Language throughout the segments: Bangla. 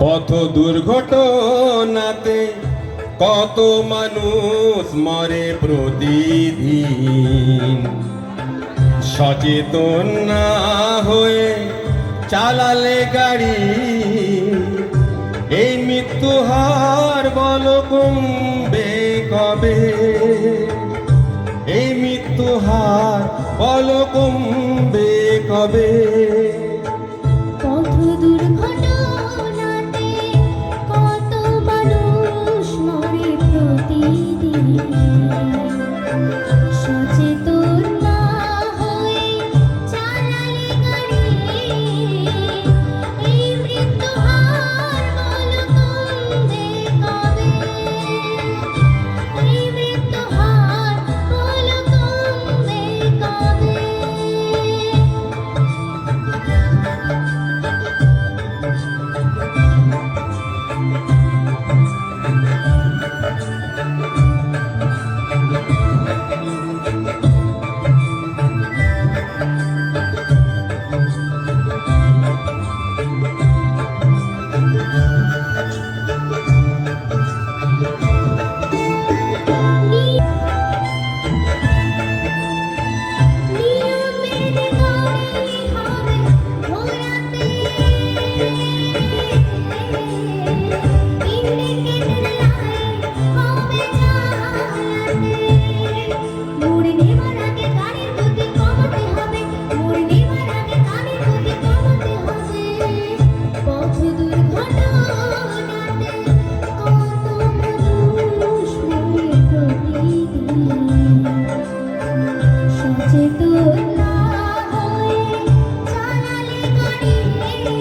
পথ দুর্ঘটনাতে কত মানুষ মরে প্রতিদিন। সচেতন না হয়ে চালালে গাড়ি এই মৃত্যু হার বল কমবে কবে? এই মৃত্যু হার বল কমবে কবে?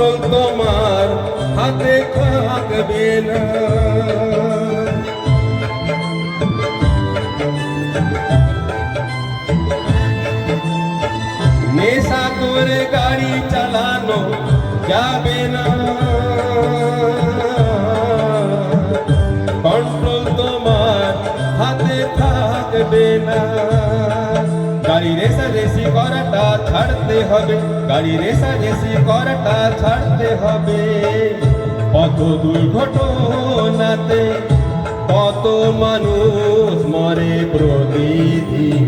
কন্ট্রোল তোমার হাতে থাকবে না। নেশা করে গাড়ি চালানো যাবে না। কন্ট্রোল তোমার হাতে থাকবে না। গাড়ি রেসারেসি করাটা ছাড়তে হবে। গাড়ি রেসারেসি করাটা ছাড়তে হবে। পথ দুর্ঘটনাতে কত মানুষ মরে প্রতিদিন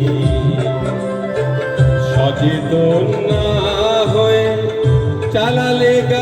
সচেতন না হয়ে চালালে গাড়ি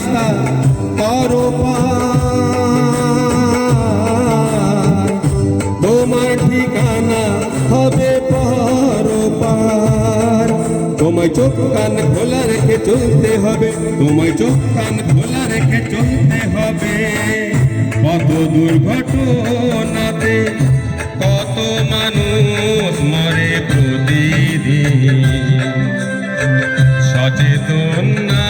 রাস্তা করো তোমার ঠিকানা হবে তোমায় চোখ কান খোলা রেখে চলতে হবে। তোমায় চোখ কান খোলা রেখে চলতে হবে। কত দুর্ঘটনাতে কত মানুষ মরে প্রতিদিন। সচেতন না